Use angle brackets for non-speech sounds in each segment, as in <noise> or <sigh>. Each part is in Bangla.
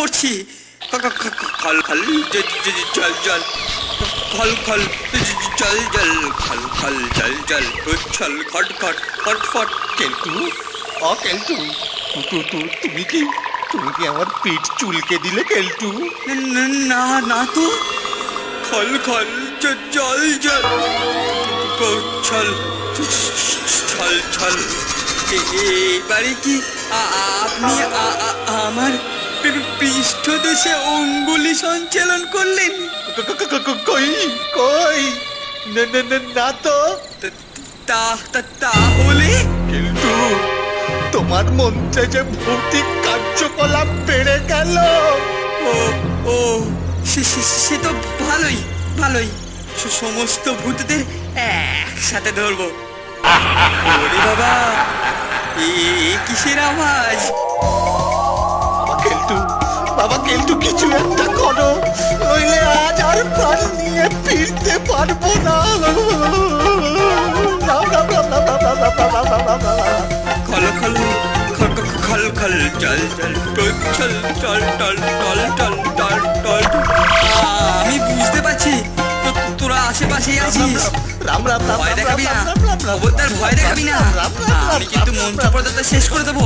পড়ছি খ- খ- খ- খল খল জ- জ- জ- জল জল খল খল জ- জ- জল জল খল খল জল জল উচ্ছল খট খট ফট ফট কেলটু অ কেলটু তু তু তু তুমি কি তুমি কি আমার পিঠ চুলকে দিলে কেলটু ন- ন- না না তো খল খল জ- জল জল উচ্ছল ছল ছল এ- এবারে কি আ- আপনি আ- আ- আমার পৃ- পৃষ্ঠদেশে অঙ্গুলি সঞ্চালন করলেন। কই? কই? না তো। তা- তাহলে? কিন্তু তোমার মন্ত্রে যে ভৌতিক কার্যকলাপ বেড়ে গেল। ও ও সে তো ভালোই ভালোই। স- সমস্ত ভূতদের একসাথে ধরবো। বাবা এ কিসের আওয়াজ? বাবা কিন্তু কিছু একটা করো নইলে আজ আর প্রাণ নিয়ে ফিরতে পারব না। খল খল খল খল চল চল চল চল টল টল টল টল টল আমি বুঝতে পারছি আশেপাশে আছিস? রাম রাম ভয় দেখাবি না? ভয় দেখাবি না? আমি কিন্তু মন্ত্র পদার্থ শেষ করে দেবো।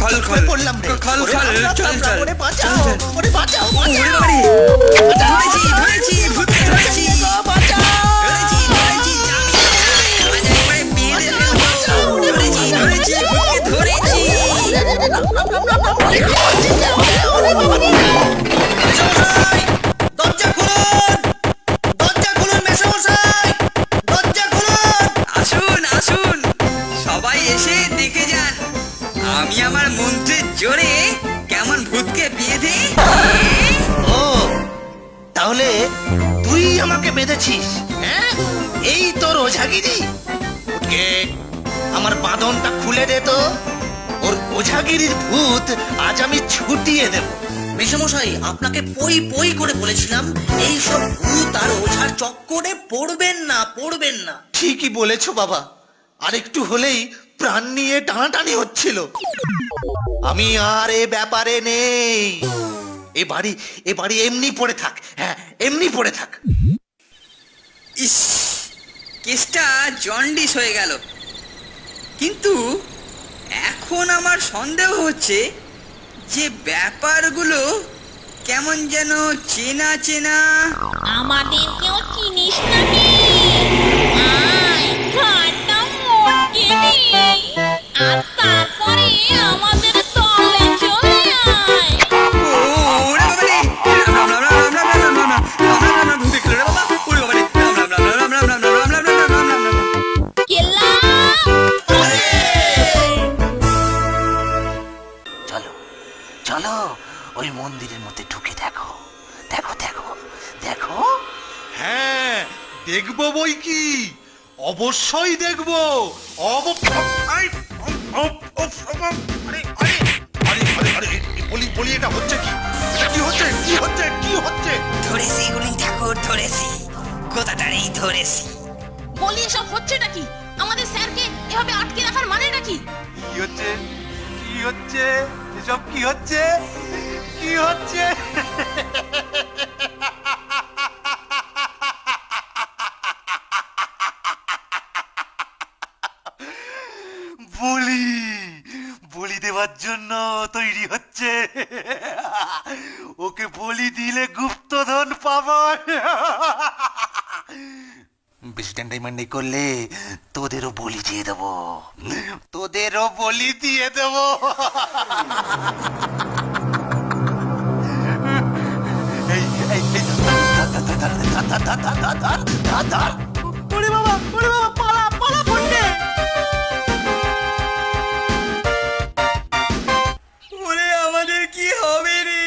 খল খল পড়লাম খল। খল চল চল। তাহলে তুই আমাকে বেঁধেছিস হ্যাঁ? এই তোর ওঝাগিরি? উঠকে আমার বাঁধনটা খুলে দে তো। ওর ওঝাগিরির ভূত আজ আমি ছুটিয়ে দেব। মেশামশাই, আপনাকে পই পই করে বলেছিলাম এই সব ভূত আর ওঝার চক্করে পড়বেন না পড়বেন না। ঠিকই বলেছ বাবা। আর একটু হলেই প্রাণ নিয়ে টানাটানি হচ্ছিল। আমি আর এ ব্যাপারে নেই। এ বাড়ি এ বাড়ি এমনি পড়ে থাক হ্যাঁ এমনি পড়ে থাক। ইস কেসটা জন্ডিস হয়ে গেল। কিন্তু এখন আমার সন্দেহ হচ্ছে যে ব্যাপারগুলো কেমন যেন চেনা চেনা আমাদেরকেও চিনিস নাকি? দেখব বই কি? অবশ্যই দেখব। অব বলি বলি এটা হচ্ছে কি? কি হচ্ছে? কি হচ্ছে? কি হচ্ছে? ধরেছি গুলি ঠাকুর ধরেছি। গোদাটারেই ধরেছি। বলি এসব হচ্ছেটা কি আমাদের স্যারকে এভাবে আটকে রাখার মানেটা কি কি হচ্ছে? কি হচ্ছে? এসব কি হচ্ছে? কি হচ্ছে? <laughs> বেশি টেন্ডাই মান্ডাই করলে তোদেরও বলি দিয়ে দেবো। তোদেরও বলি দিয়ে দেবো। আমাদের কি হবে রে?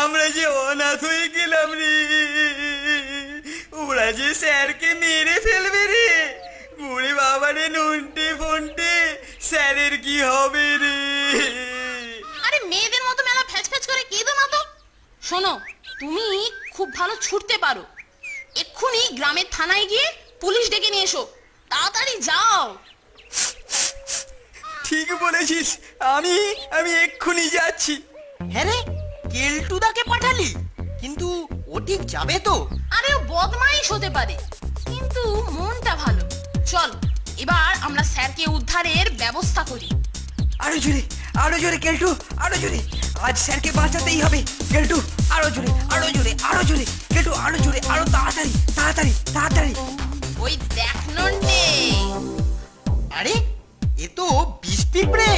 আমরা যে অনাথ হয়ে গেলাম রে। যে স্যারকে মেরে ফেলবে রে। ওরে বাবা রে নন্টে ফন্টে স্যারের কি হবে রে? আরে মেয়েদের মতো মেলা ফ্যাচ ফ্যাচ করে কেঁদো না তো শোনো তুমি খুব ভালো ছুটতে পারো। এক্ষুনি গ্রামের থানায় গিয়ে পুলিশ ডেকে নিয়ে এসো। তাড়াতাড়ি যাও। ঠিক বলেছিস। আমি আমি এক্ষুনি যাচ্ছি। হ্যাঁ রে কেলটুদাকে পাঠালি? কিন্তু ও ঠিক যাবে তো? আরে ও বদমাইশ হতে পারে কিন্তু মনটা ভালো। চল এবার আমরা স্যারকে উদ্ধারের ব্যবস্থা করি। আরও জোরে আরও জোরে কেলটু আরও জোরে। আজ স্যারকে বাঁচাতেই হবে কেলটু আরও জোরে আরও জোরে আরও জোরে। কেলটু আরও জোরে আরও তাড়াতাড়ি তাড়াতাড়ি তাড়াতাড়ি। ওই দেখ নন্টে। আরে এ তো বিষ পিঁপড়ে।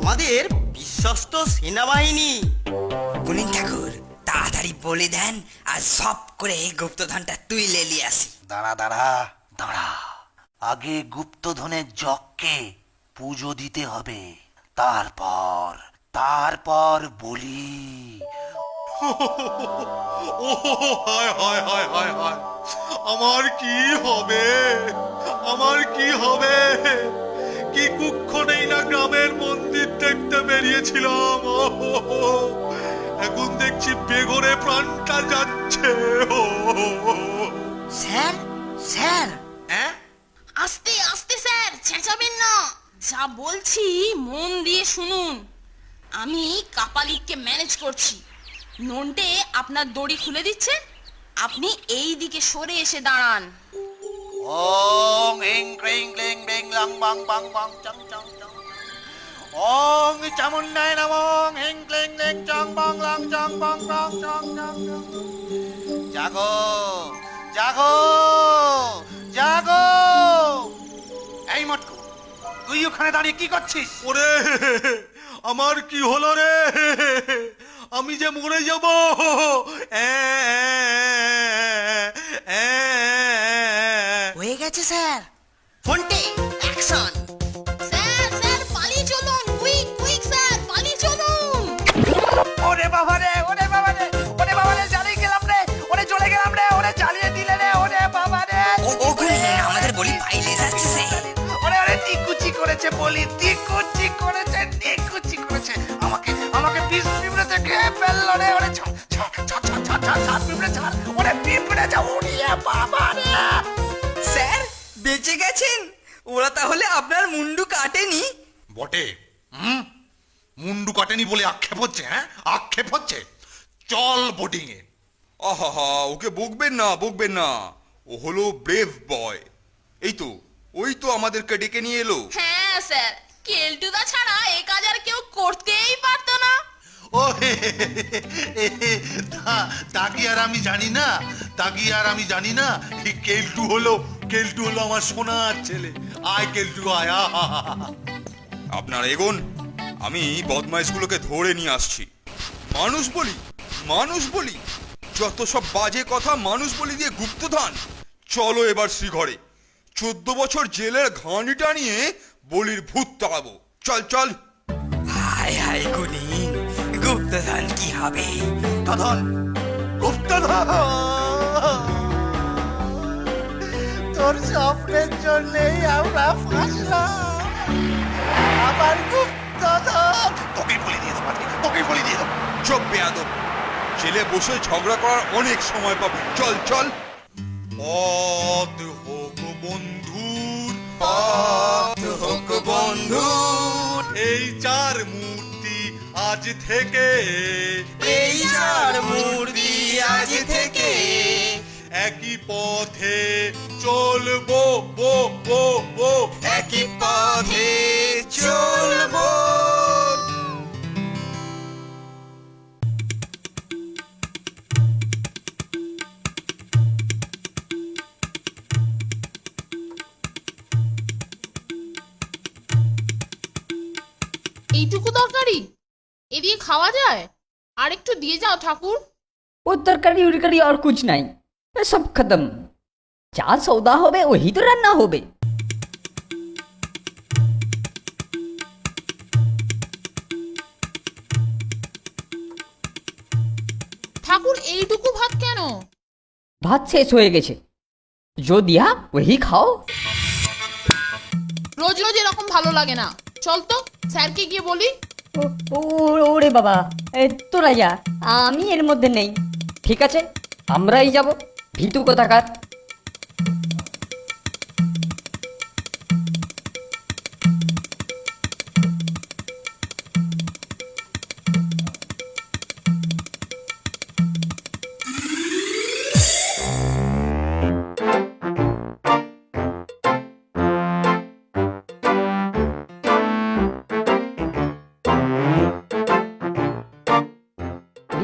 আমাদের বিশ্বস্ত সেনাবাহিনী। গুনিন ঠাকুর তাড়াতাড়ি বলে দেন আর সব করে এই গুপ্তধনটা তুই লেলি আসি। দাঁড়া দাঁড়া দাঁড়া। আগে গুপ্তধনের জগকে পুজো দিতে হবে। তারপর তারপর বলি। ও হায় হায় হায় হায় হায়। আমার কি হবে? আমার কি হবে? কি কুক্ষণেই না গ্রামের মন্দির দেখতে বেরিয়েছিলাম? ও। এখন দেখছি বেঘরে প্রাণটা যাচ্ছে। Sir sir. হ্যাঁ? আস্তে আস্তে স্যার চেঁচাবেন না। যা বলছি মন দিয়ে শুনুন। আমি কাপালিককে ম্যানেজ করছি। নন্টে আপনার দড়ি খুলে দিচ্ছে। আপনি এই দিকে সরে এসে দাঁড়ান। ওং হিং ক্রিং ক্লিং বিং লং বং বং বং চং চং চং। ওং চামুন্ডায় নমঃ হিং ক্লিং লিং চং বং লং চং বং চং চং চং জাগো জাগো জাগো এই মটকু তুই ওখানে দাঁড়িয়ে কি করছিস? ওরে আমার কি হলো রে? আমি যে মরে যাব। হয়ে গেছে স্যার। বাবা রে ওরে বাবা রে ওরে বাবা রে জ্বালিয়ে গেলাম রে ওরে চলে গেলাম রে ওরে জ্বালিয়ে দিলে রে ওরে বাবা রে ও ও গুনিন আমাদের বলি পাইলে যাচ্ছে সে। ওরে ওরে টিকুচি করেছে বলি টিকুচি করেছে টিকুচি করেছে। আমাকে আমাকে বিষ পিঁপড়েতে খেয়ে ফেলল রে ওরে ছাড় ছাড় ছাড় ছাড় ছাড় ছাড় ছাড় পিঁপড়ে ছাড় ওরে পিঁপড়ে যা উড়িয়ে বাবা রে স্যার বেঁচে গেছেন? ওরা তাহলে আপনার মুন্ডু কাটেনি? বটে। হুম? মুন্ডু কাটেনি বলে আক্ষেপ হচ্ছে হ্যাঁ? আক্ষেপ হচ্ছে? চল বোটিং এ। আহা ওকে বকবেন না বকবেন না। ও হলো ব্রেভ বয় এই তো ওই তো আমাদেরকে ডেকে নিয়ে এলো। হ্যাঁ স্যার। কেলটুদা ছাড়া এ কাজ আর কেউ করতেই পারতো না। ও তা- তা কি আর আমি জানি না? তা কি আর আমি জানি না? কেলটু হলো? কেলটু হলো আমার সোনার ছেলে। আয় কেলটু আয় আহা আপনার এগোন। আমি বদমাইশগুলোকে ধরে নিয়ে আসছি। মানুষ বলি মানুষ বলি যত সব বাজে কথা মানুষ বলি দিয়ে গুপ্তধন। চলো এবার শ্রীঘরে। চোদ্দ বছর জেলের ঘানিটা নিয়ে বলির ভূত তাড়াবো। চল চল। হায় হায় গুনিন গুপ্তধন কি হবে? গুপ্তধন গুপ্তধন! তোর স্বপ্নের জন্যই আমরা ফাঁসলাম। আবার তোকে বলে দিয়ে দেবো আজকে, তোকে বলে দিয়ে দেবো চোখ বেয়াদব। জেলে বসে ঝগড়া করার অনেক সময় পাবে। চল চল। পথ হোক বন্ধুর পথ হোক বন্ধু এই চার মূর্তি আজ থেকে এই চার মূর্তি আজ থেকে একই পথে চলবো বো বো বো। একই পথে চলবো। এইটুকু তরকারি? এ দিয়ে খাওয়া যায়? আর একটু দিয়ে যাও ঠাকুর। ও তরকারি উরকারি আর কুছ নাই। সব খতম। যা সৌদা হবে ওই তো রান্না হবে। ঠাকুর এইটুকু ভাত কেন ভাত শেষ হয়ে গেছে जो दिया वही खाओ রোজ রোজ এরকম ভালো লাগে না চল তো স্যারকে গিয়ে বলি ও- ও- ওরে বাবা এ, তোরা যা আমি এর মধ্যে নেই ঠিক আছে আমরাই যাব ভিতু কোথাকার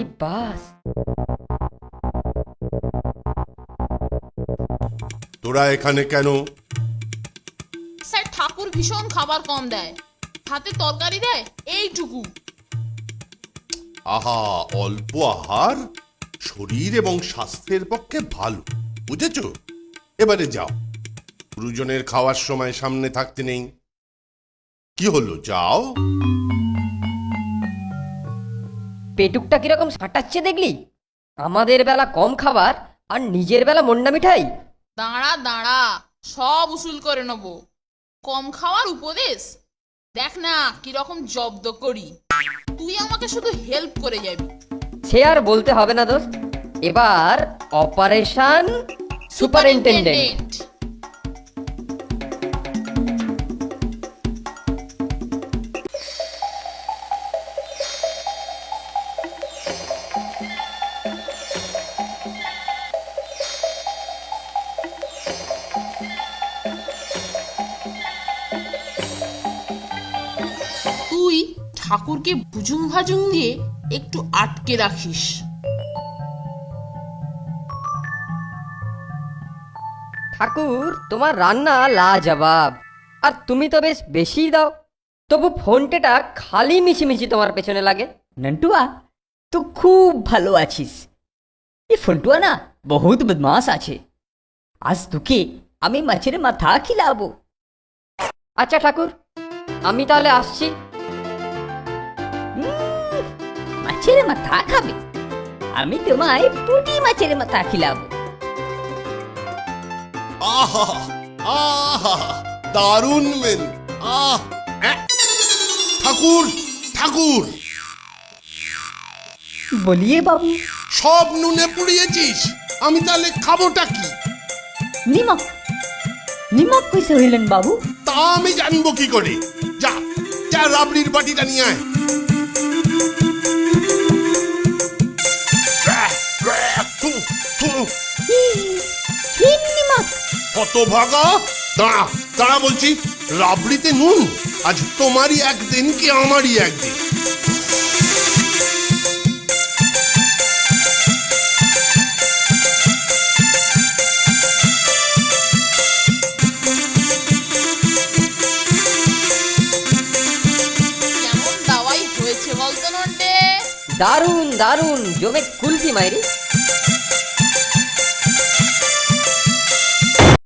বাস তোরা এখানে কেন? স্যার ঠাকুর ভীষণ খাবার কম দেয়। ভাতে তরকারি দেয় এইটুকু। আহা অল্প আহার? শরীর এবং স্বাস্থ্যের পক্ষে ভালো বুঝেছ? এবারে যাও। গুরুজনের খাওয়ার সময় সামনে থাকতে নেই। কি হলো যাও? পেটুকটা কীরকম ফাটাচ্ছে দেখলি? আমাদের বেলা কম খাবার আর নিজের বেলা মন্ডা মিঠাই। দাঁড়া দাঁড়া সব উসুল করে নেব। কম খাওয়ার উপদেশ? দেখ না কীরকম জব্দ করি। তুই আমাকে শুধু হেল্প করে যাবি। সে আর বলতে হবে না দোস্ত। এবার অপারেশন সুপারিনটেন্ডেন্ট ভুজুং ভাজুং দিয়ে একটু আটকে রাখিস। ঠাকুর তোমার রান্না লাজবাব। আর তুমি তো বেশ বেশি দাও। তবু ফোনটেটা খালি মিছিমিছি তোমার পেছনে লাগে। নন্টুয়া তো খুব ভালো আছিস। এ ফন্টুয়া না বহুত বদমাস আছে। আজ তোকে আমি মাছের মাথা খিলাবো। আচ্ছা ঠাকুর আমি তাহলে আসছি। মাছের মাথা খাবে। আমি তোমায় পুঁটি মাছের মাথা খিলাবো। আহা আহা দারুণ মেন। আহ ঠাকুর ঠাকুর। বলিয়ে বাবু। সব নুনে পুড়িয়েছিস আমি তাহলে খাবোটা কি? নিমক। নিমক কইসে হইলেন বাবু? তা আমি জানব কি করে। যা যা রাবড়ির বাটিটা নিয়ে আয়। নিমক হতভাগা দাঁড়া দাঁড়া বলছি রাবড়িতে নুন? আজ তোমারই একদিন কি আমারই একদিন? কেমন দাওয়াই হয়েছে দারুণ দারুণ জমে কুলফি মাইরি।